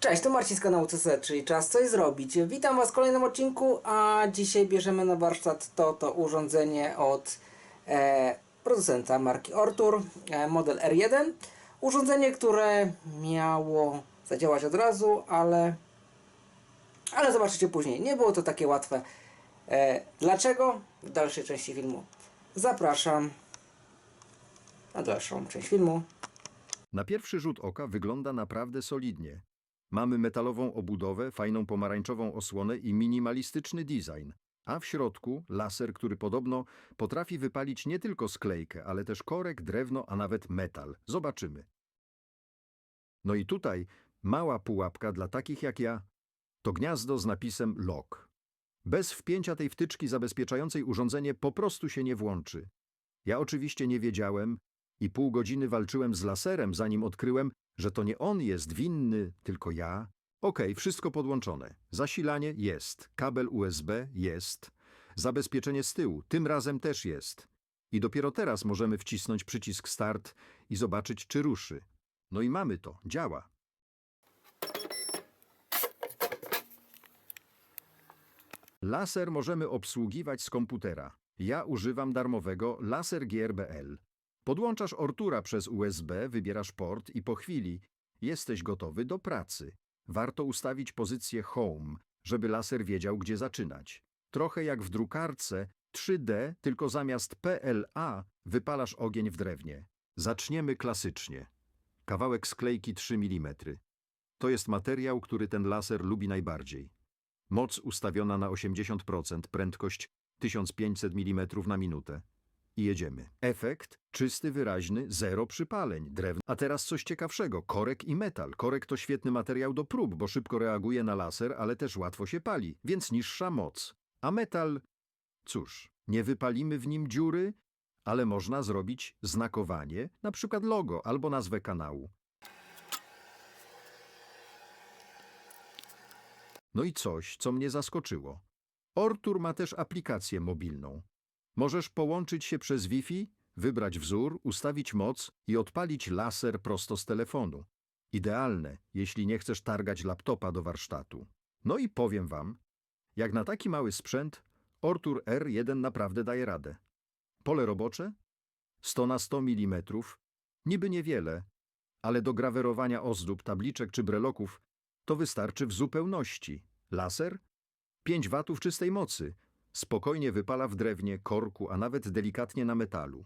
Cześć, to Marcin z kanału CC, czyli Czas Coś Zrobić. Witam Was w kolejnym odcinku, a dzisiaj bierzemy na warsztat to, to urządzenie od e, producenta marki Ortur, e, model R1. Urządzenie, które miało zadziałać od razu, ale, ale zobaczycie później. Nie było to takie łatwe. E, dlaczego? W dalszej części filmu. Zapraszam na dalszą część filmu. Na pierwszy rzut oka wygląda naprawdę solidnie. Mamy metalową obudowę, fajną pomarańczową osłonę i minimalistyczny design. A w środku laser, który podobno potrafi wypalić nie tylko sklejkę, ale też korek, drewno, a nawet metal. Zobaczymy. No i tutaj mała pułapka dla takich jak ja. To gniazdo z napisem lock. Bez wpięcia tej wtyczki zabezpieczającej urządzenie po prostu się nie włączy. Ja oczywiście nie wiedziałem i pół godziny walczyłem z laserem, zanim odkryłem, że to nie on jest winny, tylko ja. Okej, wszystko podłączone. Zasilanie jest, kabel USB jest, zabezpieczenie z tyłu tym razem też jest. I dopiero teraz możemy wcisnąć przycisk start i zobaczyć, czy ruszy. No i mamy to, działa. Laser możemy obsługiwać z komputera. Ja używam darmowego Laser GRBL. Podłączasz Ortura przez USB, wybierasz port i po chwili jesteś gotowy do pracy. Warto ustawić pozycję Home, żeby laser wiedział, gdzie zaczynać. Trochę jak w drukarce 3D, tylko zamiast PLA wypalasz ogień w drewnie. Zaczniemy klasycznie. Kawałek sklejki 3 mm. To jest materiał, który ten laser lubi najbardziej. Moc ustawiona na 80%, prędkość 1500 mm na minutę. I jedziemy. Efekt czysty, wyraźny, zero przypaleń, drewno. A teraz coś ciekawszego, korek i metal. Korek to świetny materiał do prób, bo szybko reaguje na laser, ale też łatwo się pali, więc niższa moc. A metal, cóż, nie wypalimy w nim dziury, ale można zrobić znakowanie, na przykład logo albo nazwę kanału. No i coś, co mnie zaskoczyło. Ortur ma też aplikację mobilną. Możesz połączyć się przez Wi-Fi, wybrać wzór, ustawić moc i odpalić laser prosto z telefonu. Idealne, jeśli nie chcesz targać laptopa do warsztatu. No i powiem wam, jak na taki mały sprzęt, Ortur R1 naprawdę daje radę. Pole robocze? 100 na 100 mm, niby niewiele, ale do grawerowania ozdób, tabliczek czy breloków to wystarczy w zupełności. Laser? 5 watów czystej mocy. Spokojnie wypala w drewnie, korku, a nawet delikatnie na metalu.